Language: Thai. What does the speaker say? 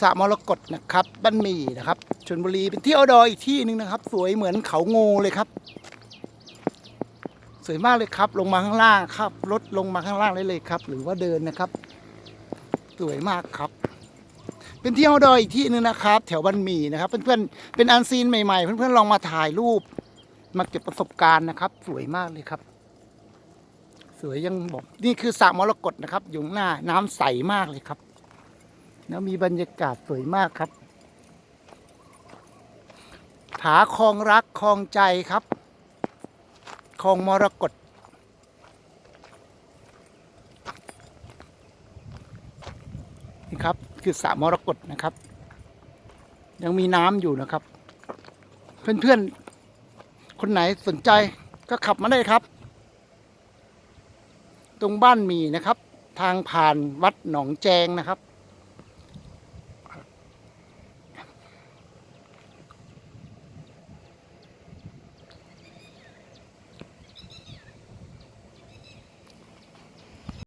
สระมรกตนะครับบ้านมีนะครับชลบุรีเป็นที่เอาดอยอีกที่หนึ่งนะครับ สวยเหมือนเขางูเลยครับ สวยมากเลยครับ ลงมาข้างล่างครับรถลงมาข้างล่างได้เลยครับ หรือว่าเดินนะครับ สวยมากครับ เป็นที่เอาดอยอีกที่หนึงนะครับ แถวบ้านมีนะครับ เพื่อนๆเป็นอันซีนใหม่ๆ เพื่อนๆลองมาถ่ายรูป มาเก็บประสบการณ์นะครับ สวยมากเลยครับสวยยังบอกนี่คือสระมรกตนะครับอยู่หน้าน้ำใสมากเลยครับ แล้วมีบรรยากาศสวยมากครับ ผาคลองรักคลองใจครับคลองมรกตนี่ครับคือสระมรกตนะครับ ยังมีน้ำอยู่นะครับ เพื่อนๆ คนไหนสนใจก็ขับมาได้ครับ ตรงบ้านมีนะครับ ทางผ่านวัดหนองแจงนะครับ